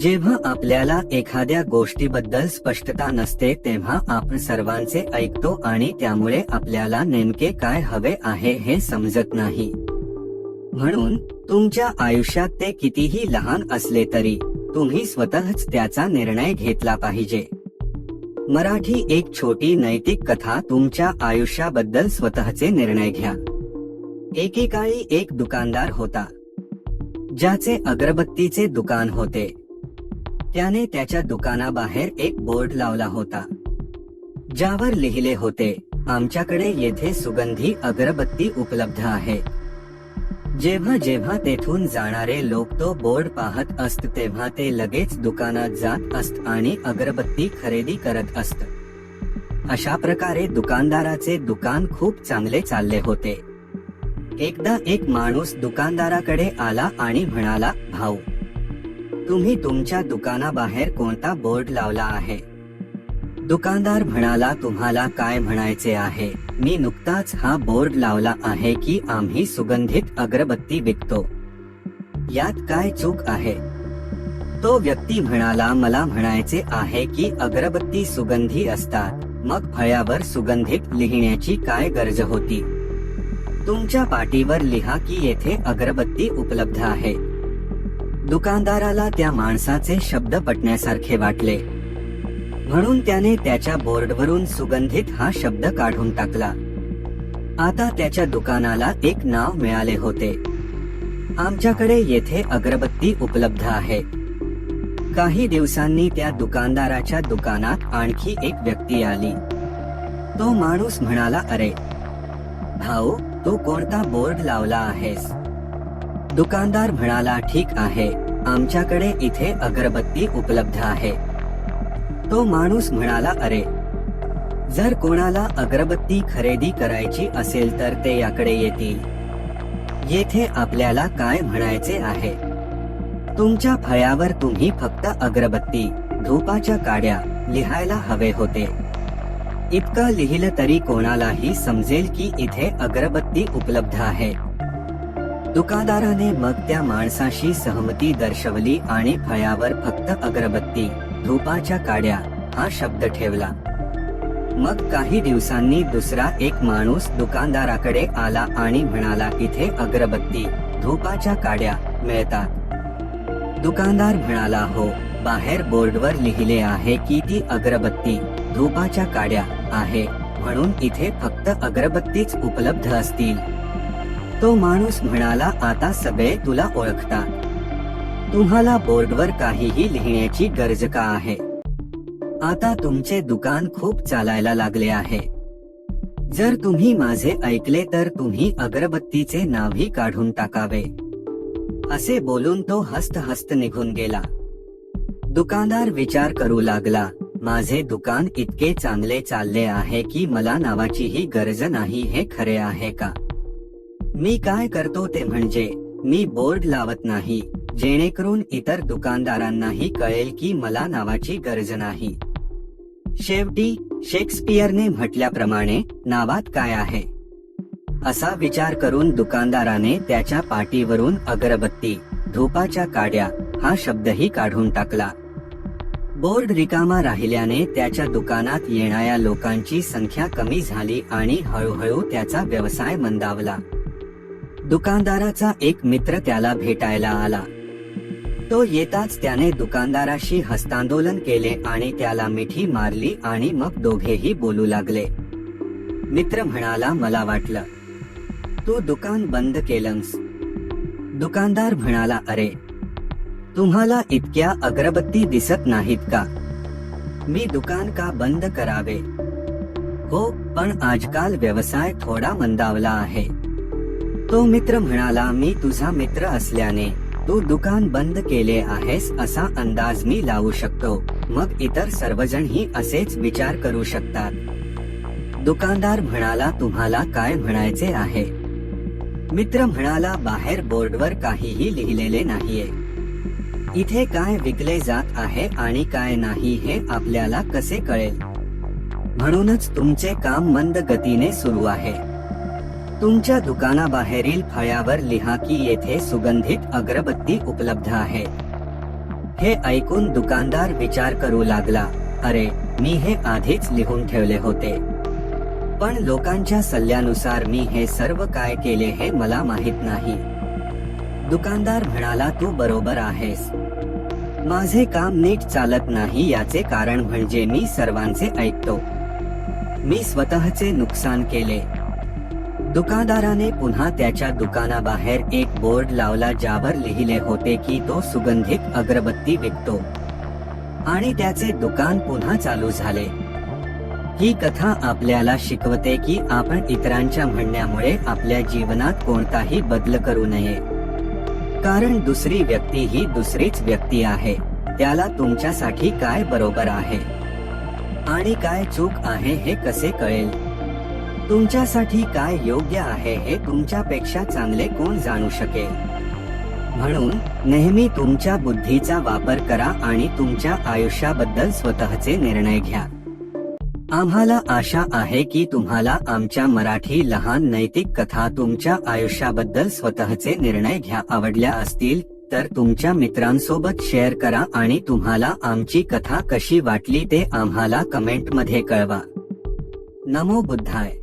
जेव्हा आपल्याला एखाद्या गोष्टीबद्दल स्पष्टता नसते तेव्हा आपण सर्वांचे ऐकतो आणि त्यामुळे आपल्याला नेमके काय हवे आहे हे समजत नाही. म्हणून तुमच्या आयुष्यात ते कितीही लहान असले तरी तुम्ही स्वतःच त्याचा निर्णय घेतला पाहिजे. मराठी एक छोटी नैतिक कथा तुमच्या आयुष्याबद्दल स्वतःचे निर्णय घ्या. एकेकाळी एक दुकानदार होता. ज्याचे अगरबत्तीचे दुकान होते. त्याने त्याच्या दुकानाबाहेर एक बोर्ड लावला होता. ज्यावर लिहिले होते आमच्याकडे येथे सुगंधी अगरबत्ती उपलब्ध आहे. जेव्हा जेव्हा तेथून जाणारे लोक तो बोर्ड पाहत असत तेव्हा ते लगेच दुकानात जात असत आणि अगरबत्ती खरेदी करत असत. अशा प्रकारे दुकानदाराचे दुकान खूप चांगले चालले होते. एकदा एक माणूस दुकानदाराकडे आला आणि म्हणाला भाऊ तुम्ही तुमच्या दुकानाबाहेर कोणता बोर्ड लावला आहे? दुकानदार म्हणाला तुम्हाला काय म्हणायचे आहे? मी नुकताच हा बोर्ड लावला आहे की आम्ही सुगंधित अगरबत्ती विकतो. यात काय चूक आहे? तो व्यक्ती म्हणाला मला म्हणायचे आहे की अगरबत्ती सुगंधी असतात. मग फळ्यावर सुगंधित लिहिण्याची काय गरज होती? तुमच्या पाटीवर लिहा की येथे अगरबत्ती उपलब्ध आहे. दुकानदाराला त्या माणसाचे शब्द पटण्यासारखे वाटले. म्हणून त्याने त्याच्या बोर्डवरून सुगंधित हा शब्द काढून टाकला. आता त्याच्या दुकानाला एक नाव मिळाले होते. आमच्याकडे येथे अगरबत्ती उपलब्ध आहे. काही दिवसांनी त्या दुकानदाराच्या दुकानात आणखी एक व्यक्ती आली. तो माणूस म्हणाला अरे भाऊ तू कोणता बोर्ड लावला आहेस? दुकानदार म्हणाला ठीक आहे. आमच्याकडे इथे अगरबत्ती उपलब्ध आहे. तो माणूस म्हणाला अरे जर कोणाला अगरबत्ती खरेदी करायची असेल तर ते याकडे येतील. येथे आपल्याला काय म्हणायचे आहे? तुमच्या फळ्यावर तुम्ही फक्त अगरबत्ती धूपाच्या काड्या लिहायला हवे होते. इतकं लिहिलं तरी कोणालाही समजेल की इथे अगरबत्ती उपलब्ध आहे. दुकानदाराने मग त्या माणसाशी सहमती दर्शवली आणि फळ्यावर फक्त अगरबत्ती धूपाच्या काड्या हा शब्द ठेवला. मग काही दिवसांनी दुसरा एक माणूस दुकानदाराकडे आला आणि म्हणाला इथे अगरबत्ती धूपाच्या काड्या मिळतात. दुकानदार म्हणाला हो बाहेर बोर्डवर लिहिले आहे की ती अगरबत्ती धूपाच्या काड्या आहे म्हणून इथे फक्त अगरबत्तीच उपलब्ध असतील. तो माणूस म्हणाला आता सगळे तुला ओळखतात. तुम्हाला बोर्डवर काहीही लिहिण्याची गरज का आहे? आता तुमचे दुकान खूप चालायला लागले आहे. जर तुम्ही माझे ऐकले तर तुम्ही अगरबत्तीचे नावही काढून टाकावे. असे बोलून तो हस्त हस्त निघून गेला. दुकानदार विचार करू लागला माझे दुकान इतके चांगले चालले आहे की मला नावाचीही गरज नाही हे खरे आहे का? मी काय करतो ते म्हणजे मी बोर्ड लावत नाही जेणेकरून इतर दुकानदारांनाही कळेल की मला नावाची गरज नाही. शेवटी शेक्सपियरने म्हटल्याप्रमाणे नावात काय आहे? असा विचार करून दुकानदाराने त्याच्या पाठीवरून अगरबत्ती धूपाच्या काड्या हा शब्दही काढून टाकला. बोर्ड रिकामा राहिल्याने त्याच्या दुकानात येणाऱ्या लोकांची संख्या कमी झाली आणि हळूहळू त्याचा व्यवसाय मंदावला. दुकानदाराचा एक मित्र त्याला भेटायला आला. तो येताच त्याने दुकानदाराशी हस्तांदोलन केले आणि त्याला मिठी मारली आणि मग दोघेही बोलू लागले. मित्र म्हणाला मला वाटलं. तू दुकान बंद केलंस. दुकानदार म्हणाला अरे तुम्हाला इतक्या अगरबत्ती दिसत नाहीत का? मी दुकान का बंद करावे? हो पण आजकाल व्यवसाय थोडा मंदावला आहे. तो मित्र म्हणाला मी तुझा मित्र असल्याने तू दुकान बंद केले आहेस असा अंदाज मी लावू शकतो. मग इतर सर्वजणही असेच विचार करू शकतात. दुकानदार म्हणाला तुम्हाला काय म्हणायचे आहे? मित्र म्हणाला बाहेर बोर्डवर काहीही लिहिलेले नाहीये. इथे काय विकले जात आहे आणि काय नाही हे आपल्याला कसे कळेल? म्हणूनच तुमचे काम मंद गतीने सुरू आहे. तुमच्या दुकानाबाहेरील फळ्यावर लिहा की येथे सुगंधित अगरबत्ती उपलब्ध आहे. हे ऐकून दुकानदार विचार करू लागला अरे मी हे आधीच लिहून ठेवले होते. पण लोकांच्या सल्ल्यानुसार मी हे सर्व काय केले हे मला माहीत नाही. दुकानदार म्हणाला तू बरोबर आहेस. माझे काम नीट चालत नाही याचे कारण म्हणजे मी सर्वांचे ऐकतो. मी स्वतःचे नुकसान केले. दुकानदाराने पुन्हा त्याच्या दुकानाबाहेर एक बोर्ड लावला ज्यावर लिहिले होते की तो सुगंधित अगरबत्ती विकतो. आणि त्याचे दुकान पुन्हा चालू झाले. ही कथा आपल्याला शिकवते की आपण इतरांच्या म्हणण्यामुळे आपल्या जीवनात कोणताही बदल करू नये. कारण दुसरी व्यक्ती ही दुसरीच व्यक्ती आहे. त्याला तुमच्यासाठी काय बरोबर आहे? आणि काय चूक आहे हे कसे कळेल? तुमच्यासाठी काय योग्य आहे हे तुमच्यापेक्षा चांगले कोण जाणू शकेल? म्हणून नेहमी तुमच्या बुद्धीचा वापर करा आणि तुमच्या आयुष्याबद्दल स्वतःचे निर्णय घ्या. आम्हाला आशा आहे की तुम्हाला आमच्या मराठी लहान नैतिक कथा तुमच्या आयुष्याबद्दल स्वतःचे निर्णय घ्या आवडल्या असतील तर तुमच्या मित्रांसोबत शेअर करा आणि तुम्हाला आमची कथा कशी वाटली ते आम्हाला कमेंटमध्ये कळवा. नमो बुद्धाय.